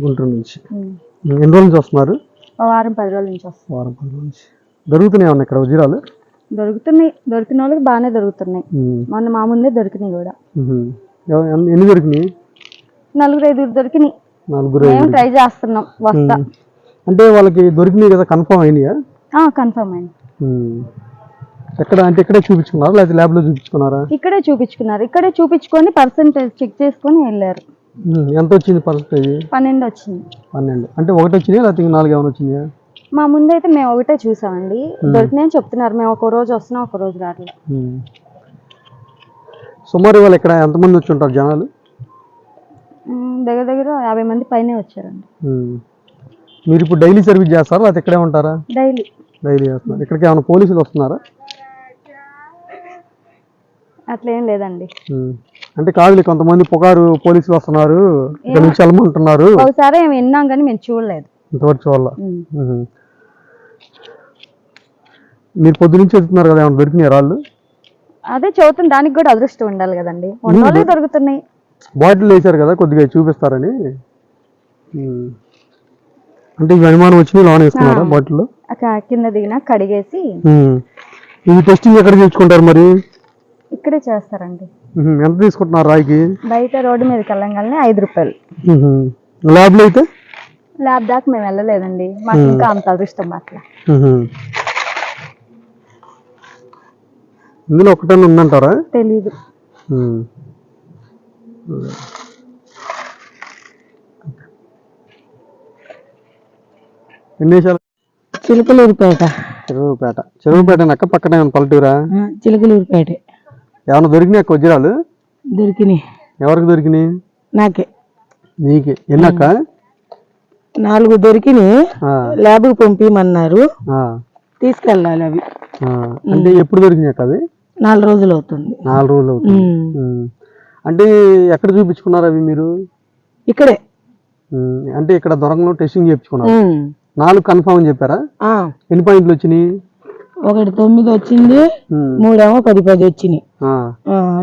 గుంటూరు నుంచి. ఎన్ని రోజుల నుంచి వస్తున్నారు? వారం పది రోజుల నుంచి వస్తాం వారం పది రోజుల నుంచి. దొరుకుతున్నాయి ఏమన్నా ఇక్కడ వజ్రాలు దొరుకుతున్నాయి. దొరికిన వాళ్ళకి బాగానే దొరుకుతున్నాయి. మొన్న మా ముందే దొరికినాయి కూడా. ఎన్ని- దొరికినాయి? నలుగురు ఐదుగురు దొరికినాయి. నలుగురు మేము. ట్రై చేస్తున్నాం. వస్తా. అంటే వాళ్ళకి దొరికినాయి కదా కన్ఫర్మ్ అయినాయా? కన్ఫర్మ్ అయింది. ఎక్కడ అంటే ఇక్కడే చూపించుకున్నారా? లేకపోతే ల్యాబ్లో చూపించుకున్నారా? ఇక్కడే చూపించుకున్నారు. ఇక్కడే చూపించుకొని పర్సంటేజ్ చెక్ చేసుకొని వెళ్ళారు. ఎంత వచ్చింది పర్సెంటేజ్ పన్నెండు వచ్చింది పన్నెండు. అంటే ఒకటి వచ్చినాయా లేకపోతే నాలుగు ఏమైనా వచ్చినాయా? మా ముందైతే మేము ఒకటే చూసామండి. దొరికినాయని చెప్తున్నారు. మేము ఒక రోజు వస్తున్నాం ఒక రోజు రావట్లేదు. సుమారు వాళ్ళు ఇక్కడ ఎంతమంది వచ్చి ఉంటారు జనాలు? దగ్గర దగ్గర యాభై మంది పైనే వచ్చారండి. మీరు ఇప్పుడు డైలీ సర్వీస్ చేస్తారా లేకపోతే ఇక్కడే ఉంటారా? డైలీ. డైలీ చేస్తున్నారు. ఇక్కడికి ఏమైనా పోలీసులు వస్తున్నారా? అట్లా లేదండి. అంటే కాదులే కొంతమంది పుకారు పోలీసులు వస్తున్నారు. ఇక్కడ నుంచి వెళ్ళమంటున్నారు. ఒకసారి మేము విన్నాం కానీ మేము చూడలేదు. ఇంతవరకు చూడాల. మీరు పొద్దు నుంచి వెళ్తున్నారు కదా ఏమైనా దొరికినాయి రాళ్ళు? అదే చదువుతుంది దానికి కూడా అదృష్టం ఉండాలి కదండి. దొరుకుతున్నాయి. బాటిల్ వేశారు కదా కొద్దిగా చూపిస్తారని. అంటే ఇవి అనుమానం వచ్చి లోన్ వేసుకున్నారా బాటిల్లో? అక్కడ కింద దిగిన కడిగేసి. ఇవి టెస్టింగ్ ఎక్కడ చేయించుకుంటారు మరి? ఇక్కడే చేస్తారండి. ఎంత తీసుకుంటున్నారు రాయికి? బయట రోడ్డు మీదకి వెళ్ళంగానే ఐదు రూపాయలు. ల్యాబ్లో అయితే? ల్యాబ్ దాకా మేము వెళ్ళలేదండి. మాకు ఇంకా అంత అదృష్టం అట్లా. ఇందులో ఒకటన్నా ఉందంటారా? తెలీదు. ఉమ్. ఎన్ని నిమిషాలు చిలుకలూరుపేట. చెరువుపేట చెరువుపేట నక్క పక్కన పల్లెటూరా? చిలుకలూరుపేట. ఏమైనా దొరికినాయి వజ్రాలు దొరికినాయి. ఎవరికి దొరికినాయి? నాకే. నీకే. ఎన్నక్క నాలుగు దొరికినాయి. ఆ, ల్యాబ్కి పంపించమన్నారు తీసుకెళ్ళాలి అవి. అంటే ఎప్పుడు దొరికినాయి అవి? నాలుగు రోజులు అవుతుంది. నాలుగు రోజులు అవుతుంది. అంటే ఎక్కడ చూపించుకున్నారు అవి మీరు? ఇక్కడే. అంటే ఇక్కడ దొరకను టెస్టింగ్ చేయించుకున్నారు. నాలుగు కన్ఫర్మ్ అని చెప్పారా? ఎన్ని పాయింట్లు వచ్చినాయి? ఒకటి తొమ్మిది వచ్చింది. మూడేమో పది పది వచ్చినాయి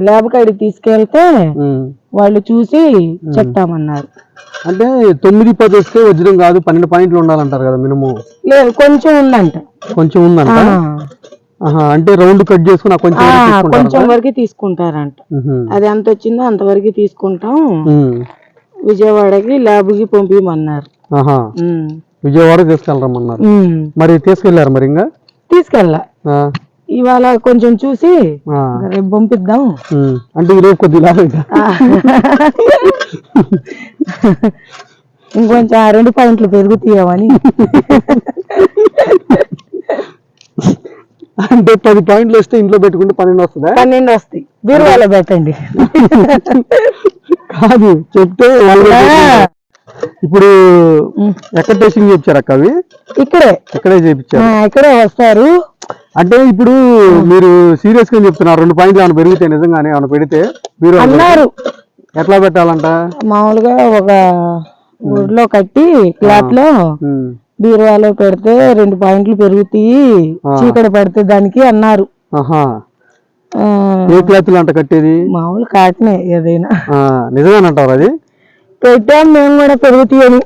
ల్యాబ్ కాడికి తీసుకెళ్తే. వాళ్ళు చూసి చెప్తామన్నారు అంటే తొమ్మిది పది వస్తే వజ్రం కాదు పన్నెండు పాయింట్లు ఉండాలంటారు కదా మినిమం లేదు కొంచెం ఉందంట కొంచెం ఉందంట అంటే రౌండ్ కట్ చేసుకుని కొంచెం? కొంచెం వరకు తీసుకుంటారంట. అది ఎంత వచ్చిందో అంతవరకు తీసుకుంటాం. విజయవాడకి ల్యాబ్కి పంపించమన్నారు ఆహా ఉమ్. విజయవాడ తీసుకెళ్ళరమ్మన్నారు. మరి తీసుకెళ్ళారు మరి ఇంకా తీసుకెళ్ళా. ఇవాళ కొంచెం చూసి. రేపు పంపిద్దాం. అంటే ఈరోజు కొద్దిగా. ఇంకొంచెం ఆ రెండు పాయింట్లు పెరుగుతాయమని. అంటే పది పాయింట్లు వస్తే ఇంట్లో పెట్టుకుంటే పన్నెండు వస్తుందా? పన్నెండు వస్తాయి. బీరువాలో పెట్టండి. కాదు చెప్తే. ఇప్పుడు. ఎక్కడ టెస్టింగ్ చేయించారు అక్క అవి? ఇక్కడే. ఎక్కడే ఆ, చేయించారు ఇక్కడే వస్తారు. అంటే ఇప్పుడు మీరు సీరియస్గా చెప్తున్నారు రెండు పాయింట్లు ఏమైనా పెరిగితే నిజంగానే ఏమైనా పెడితే మీరు అన్నారు. ఎట్లా పెట్టాలంట? మామూలుగా ఒక ఊర్లో కట్టి క్లాత్లో. బీరువాలో పెడితే రెండు పాయింట్లు పెరుగుతాయి. చీకటి పడితే దానికి అన్నారు. ఏ క్లాతులు అంట కట్టేది? మామూలు కాటనే ఏదైనా. నిజమేనంటారు అది? పెట్టాం మేము కూడా పెరుగుతాయని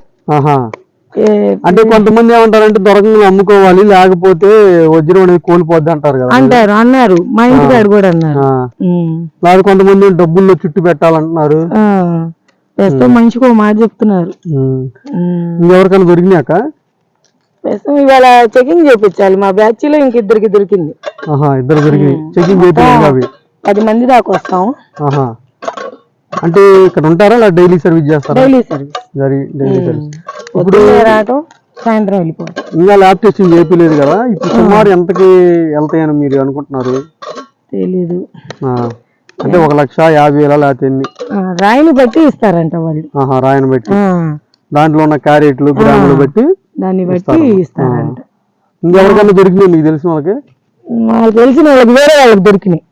అంటే కొంతమంది ఏమంటారంటే దొరకంగా అమ్ముకోవాలి లేకపోతే వజ్రం అనేది కోల్పోద్ది అంటారు కదా అంటారు అన్నారు. మా ఇంటికాడ కూడా అన్నారు. లేదా కొంతమంది డబ్బుల్లో చుట్టు పెట్టాలంటున్నారు. ప్రస్తుతం మనిషికి ఒక మాట చెప్తున్నారు. ఇంకెవరికైనా దొరికినాక ప్రస్తుతం ఇవాళ చెకింగ్ చేపించాలి. మా బ్యాచ్లో ఇంకిద్దరికి దొరికింది. ఆహా ఇద్దరు దొరికినాయి. చెకింగ్ అవి. పది మంది దాకా వస్తాం. అంటే ఇక్కడ ఉంటారా లేదా డైలీ సర్వీస్ చేస్తారా? Daily service. Daily daily service. పొద్దున్నే రావటం సాయంత్రం వెళ్ళిపోవటం. ఇంకా ల్యాబ్ టెస్టింగ్ చేయలేదు కదా? ఇప్పుడు సుమారు ఎంతకి వెళ్తాయని మీరు అనుకుంటున్నారు? తెలీదు. ఆ, అంటే ఒక లక్ష యాభై వేల లేకపోతే ఎన్ని? రాయిని బట్టి ఇస్తారంట వాళ్ళు. ఆహా రాయను బట్టి. దాంట్లో ఉన్న క్యారెట్లు గ్రాములు బట్టి దాన్ని బట్టి ఇస్తారంట. ఇంకెవరికైనా దొరికినాయి మీకు తెలిసిన వాళ్ళకి? నాకు తెలిసిన వాళ్ళకి వేరే వాళ్ళకి దొరికినాయి.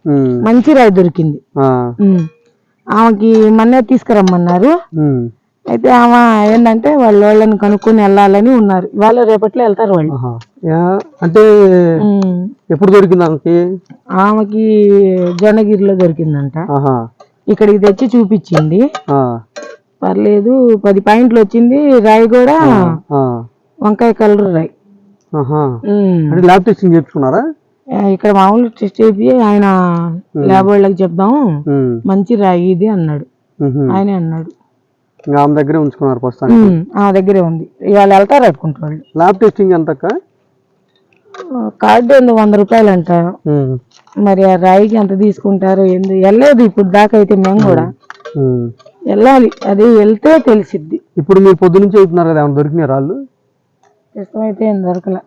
మంచి రాయి దొరికింది. ఆమెకి మొన్నే తీసుకురమ్మన్నారు. అయితే ఆమె ఏంటంటే వాళ్ళ వాళ్ళని కనుక్కొని వెళ్ళాలని ఉన్నారు. వాళ్ళు రేపట్లో వెళ్తారు వాళ్ళు. అంటే. ఎప్పుడు దొరికింది ఆమెకి? ఆమెకి జొన్నగిరిలో దొరికిందంట. ఇక్కడికి తెచ్చి చూపించింది. పర్లేదు పది పాయింట్లు వచ్చింది. రాయి కూడా వంకాయ కలర్ రాయి. ల్యాబ్ టెస్టింగ్ చేయించుకున్నారా? ఆ, ఇక్కడ మామూలు టెస్ట్ చేసి ఆయన ల్యాబ్ వాళ్ళకి చెప్దాం మంచి రాయి ఇది అన్నాడు. ఆయనే అన్నాడు. ఆమె దగ్గరే ఉంచుకున్నారు ప్రస్తుతానికి. ఆ దగ్గరే ఉంది. ఇవాళ వెళ్తారు అనుకుంటారు ల్యాబ్ టెస్టింగ్ ఎంత కార్డు ఏందో వంద రూపాయలు అంట మరి ఆ రాయికి ఎంత తీసుకుంటారో ఏంది వెళ్ళలేదు ఇప్పుడు దాకా అయితే మేము. కూడా. వెళ్ళాలి. అది వెళ్తే తెలిసిద్ది. ఇప్పుడు మీరు పొద్దు నుంచి అవుతున్నారు కదా ఏమైనా దొరికినాయి రాళ్ళు? ఇష్టమైతే ఏం దొరకల.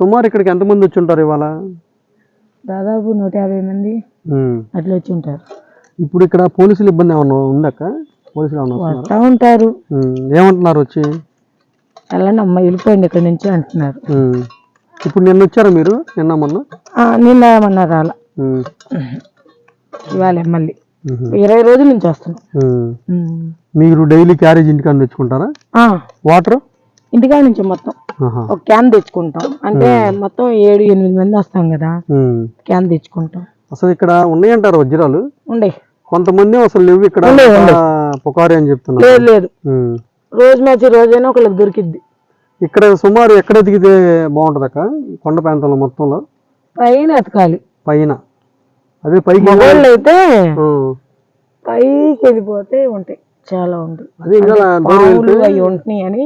సుమారు ఇక్కడికి ఎంతమంది వచ్చి ఉంటారు ఇవాళ? దాదాపు నూట యాభై మంది. అట్లా వచ్చి ఉంటారు. ఇప్పుడు ఇక్కడ పోలీసులు ఇబ్బంది ఏమన్నా ఉందక్క? పోలీసులు ఏమన్నా? వస్తూ ఉంటారు. ఏమంటున్నారు వచ్చి? వెళ్ళండి అమ్మ వెళ్ళిపోయింది ఇక్కడ నుంచి అంటున్నారు. ఇప్పుడు నిన్న వచ్చారా మీరు? నిన్న మొన్న? నిన్న ఏమన్నారు రాల. ఇవాళ మళ్ళీ. ఇరవై రోజుల నుంచి వస్తున్నాం. మీరు డైలీ క్యారేజ్ ఇంటికాడ తెచ్చుకుంటారా? వాటర్? ఇంటికాడ నుంచి మొత్తం. ఒక క్యాన్ తెచ్చుకుంటాం. అంటే మొత్తం ఏడు ఎనిమిది మంది వస్తాం కదా. క్యాన్ తెచ్చుకుంటాం. అసలు ఇక్కడ ఉన్నాయంటారు వజ్రాలు? ఉండే. కొంతమంది అసలు లేవు ఇక్కడ. పుకారి అని చెప్తున్నారు. లేదు లేదు. రోజు మ్యాచ్ రోజైనా ఒకళ్ళకి దొరికిద్ది. ఇక్కడ సుమారు ఎక్కడ దిగితే బాగుంటుంది అక్క? కొండ ప్రాంతంలో మొత్తంలో? పైన ఎతకాలి. పైన. అదే పైకి అయితే. పైకి వెళ్ళిపోతే ఉంటాయి. చాలా అవి ఉంటున్నాయి అని.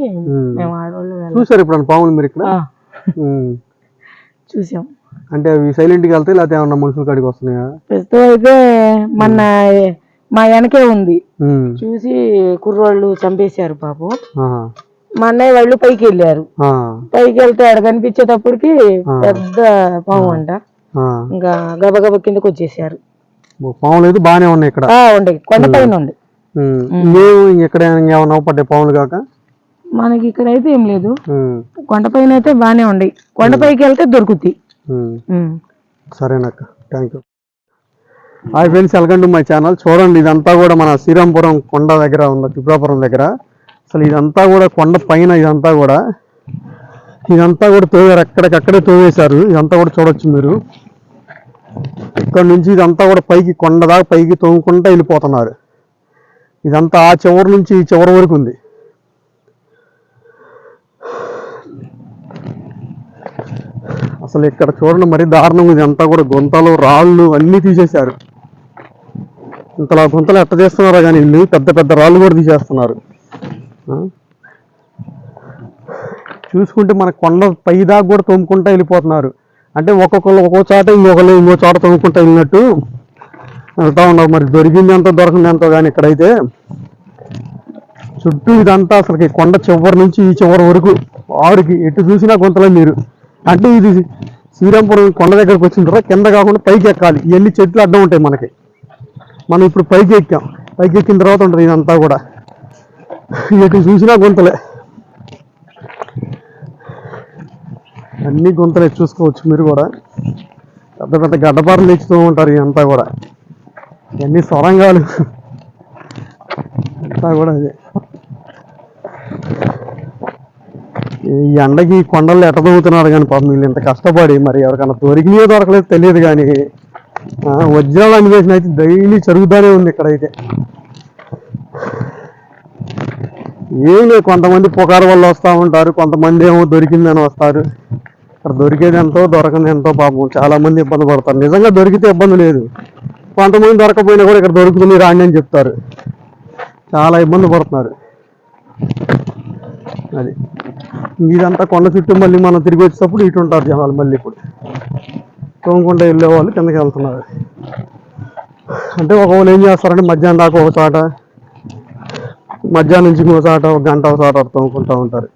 మేము. ఆడవాళ్ళు వెళ్ళాం. చూసారు ఇప్పుడు పాములు మీరు ఇక్కడ. చూసాం. అంటే అవి సైలెంట్గా వెళ్తాయి లేకపోతే ఏమన్నా మనుషుల కాడికి వస్తున్నాయా? ప్రస్తుతం అయితే మొన్న మా వెనకే ఉంది. చూసి కుర్రోళ్ళు చంపేశారు పాపం. మా అన్నయ్య వాళ్ళు పైకి వెళ్ళారు. పైకి వెళ్తే ఆడ కనిపించేటప్పటికి పెద్ద పాము అంట. ఇంకా గబగబ కిందకు వచ్చేసారు పాములు అయితే బాగానే ఉన్నాయి ఇక్కడ. ఉండే. కొండ పైన ఉంది ఇంకేం ఇక్కడ ఇంకేమన్నా పడ్డాయి పాములు కాక? మనకి ఇక్కడ అయితే ఏం లేదు. ఉమ్. కొండ పైన అయితే బాగానే ఉండే. కొండ పైకి వెళ్తే దొరుకుతాయి. సరేనక్క thank you hi friends welcome to my channel చూడండి ఇదంతా కూడా మన శ్రీరాంపురం కొండ దగ్గర ఉంది త్రిపురాపురం దగ్గర. అసలు ఇదంతా కూడా కొండ పైన ఇదంతా కూడా. ఇదంతా కూడా తోవారు ఎక్కడికక్కడే తోవేశారు ఇదంతా కూడా చూడొచ్చు మీరు. ఇక్కడ నుంచి ఇదంతా కూడా పైకి కొండ దాకా పైకి తోముకుంటా వెళ్ళిపోతున్నారు. ఇదంతా ఆ చివరి నుంచి ఈ చివరి వరకు ఉంది. అసలు ఇక్కడ చూడండి మరి దారుణం ఇదంతా కూడా గుంతలు రాళ్ళు అన్నీ తీసేశారు. ఇంతలా గుంతలు ఎట్ట చేస్తున్నారో కానీ ఇల్లు పెద్ద పెద్ద రాళ్ళు కూడా తీసేస్తున్నారు. చూసుకుంటే మన కొండ పై దాకా కూడా తోముకుంటా వెళ్ళిపోతున్నారు. అంటే ఒక్కొక్కరు ఒక్కో చోట ఇంకొకరు ఇంకో చోట తోముకుంటా వెళ్ళినట్టు వెళ్తా ఉండవు మరి దొరికింది ఎంతో దొరకంది ఎంతో కానీ ఇక్కడైతే చుట్టూ ఇదంతా అసలు ఈ కొండ చివరి నుంచి ఈ చివరి వరకు ఆరుకి ఎటు చూసినా గుంతలే మీరు. అంటే ఇది శ్రీరాంపురం కొండ దగ్గరకు వచ్చిన తర్వాత కింద కాకుండా పైకి ఎక్కాలి. ఇవన్నీ చెట్లు అడ్డం ఉంటాయి మనకి. మనం ఇప్పుడు పైకి ఎక్కాం. పైకి ఎక్కిన తర్వాత ఉంటుంది ఇదంతా కూడా. ఎటు చూసినా గుంతలే. అన్ని గుంతలే చూసుకోవచ్చు మీరు కూడా. పెద్ద పెద్ద గడ్డపారలు తెచ్చుతూ ఉంటారు ఇదంతా కూడా. ఇవన్నీ సొరంగాలు. అంతా కూడా అదే. ఈ ఎండకి కొండల్లో ఎట్ట కానీ పాపం వీళ్ళు ఇంత కష్టపడి మరి ఎవరికైనా దొరికినాయో దొరకలేదు తెలియదు కానీ ఆ, వజ్రాలు అన్వేషణ అయితే డైలీ జరుగుతూనే ఉంది ఇక్కడైతే. ఏం లేదు కొంతమంది పుకారు వల్ల వస్తూ ఉంటారు కొంతమంది ఏమో దొరికిందని వస్తారు. ఇక్కడ దొరికేది ఎంతో దొరకని ఎంతో పాపం చాలా మంది ఇబ్బంది పడతారు. నిజంగా దొరికితే ఇబ్బంది లేదు. కొంతమంది దొరకపోయినా కూడా ఇక్కడ దొరుకుతుంది రాండి అని చెప్తారు. చాలా ఇబ్బంది పడుతున్నారు. అది. ఇదంతా కొండ చుట్టూ మళ్ళీ మనం తిరిగి వచ్చేటప్పుడు ఇటు ఉంటారు జనాలు మళ్ళీ ఇప్పుడు. తోముకుంటూ వెళ్ళే వాళ్ళు కిందకి వెళ్తున్నారు. అంటే ఒక వాళ్ళు ఏం చేస్తారంటే మధ్యాహ్నం దాకా ఒక చోట మధ్యాహ్నం నుంచి ఇంకో చాట ఒక గంట ఒక చాట తోముకుంటూ ఉంటారు.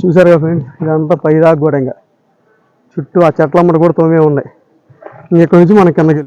చూసారు కదా ఫ్రెండ్స్? ఇదంతా పైదాకా కూడా ఇంకా. చుట్టూ ఆ చెట్లమ్మట కూడా తోమే ఉన్నాయి. ఇక్కడ నుంచి మనకి కిందకి